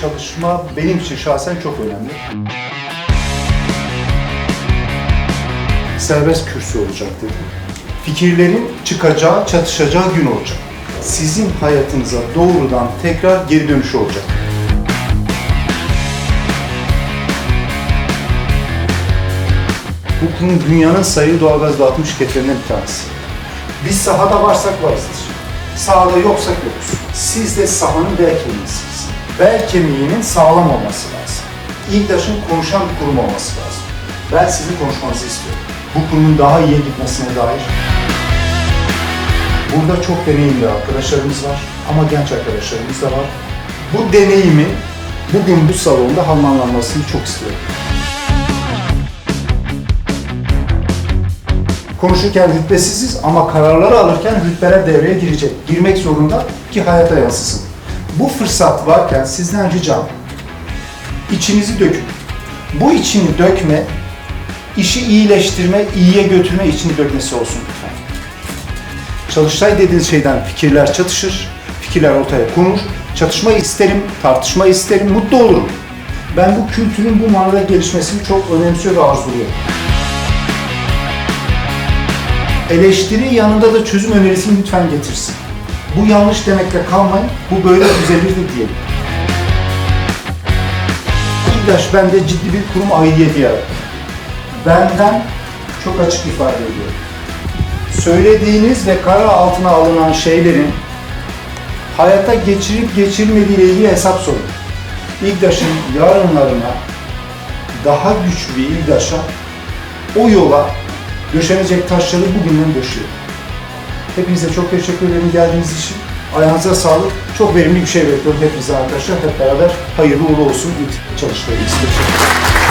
çalışma benim için şahsen çok önemli. Serbest kürsü olacak dedim. Fikirlerin çıkacağı, çatışacağı gün olacak. Sizin hayatınıza doğrudan tekrar geri dönüşü olacak. Bu kurum dünyanın sayılı doğalgaz dağıtım şirketlerinden bir tanesi. Biz sahada varsak varızdır. Sahada yoksak yokuz. Siz de sahanın bel kemiğisiniz. Bel kemiğinin sağlam olması lazım. İlktaş'ın konuşan bir kurum olması lazım. Ben sizin konuşmanızı istiyorum. Bu kurumun daha iyiye gitmesine dair. Burada çok deneyimli arkadaşlarımız var ama genç arkadaşlarımız da var. Bu deneyimi bugün bu salonda harmanlanmasını çok istiyorum. Konuşurken rütbesiziz ama kararları alırken rütbeler devreye girecek. Girmek zorunda ki hayata yansısın. Bu fırsat varken sizden ricam içinizi dökün. Bu içini dökme, işi iyileştirme, iyiye götürme içini dökmesi olsun lütfen. Çalıştay dediğiniz şeyden fikirler çatışır, fikirler ortaya konur. Çatışma isterim, tartışma isterim, mutlu olurum. Ben bu kültürün bu manada gelişmesini çok önemsiyor ve arzuluyorum. Eleştiri yanında da çözüm önerisini lütfen getirsin. Bu yanlış demekle kalmayın, bu böyle düzelirdi diyelim. İGDAŞ bende ciddi bir kurum aidiyeti yarattı. Benden çok açık ifade ediyorum. Söylediğiniz ve karar altına alınan şeylerin hayata geçirip geçirmediği ile ilgili hesap sorun. İGDAŞ'ın yarınlarına daha güçlü bir İGDAŞ'a o yola döşenecek taşları bugünden döşüyor. Hepinize çok teşekkür ederim geldiğiniz için. Ayağınıza sağlık. Çok verimli bir şey bekliyorum hepinize arkadaşlar. Hep beraber hayırlı uğurlu olsun ilk çalışmalarımız. Teşekkür.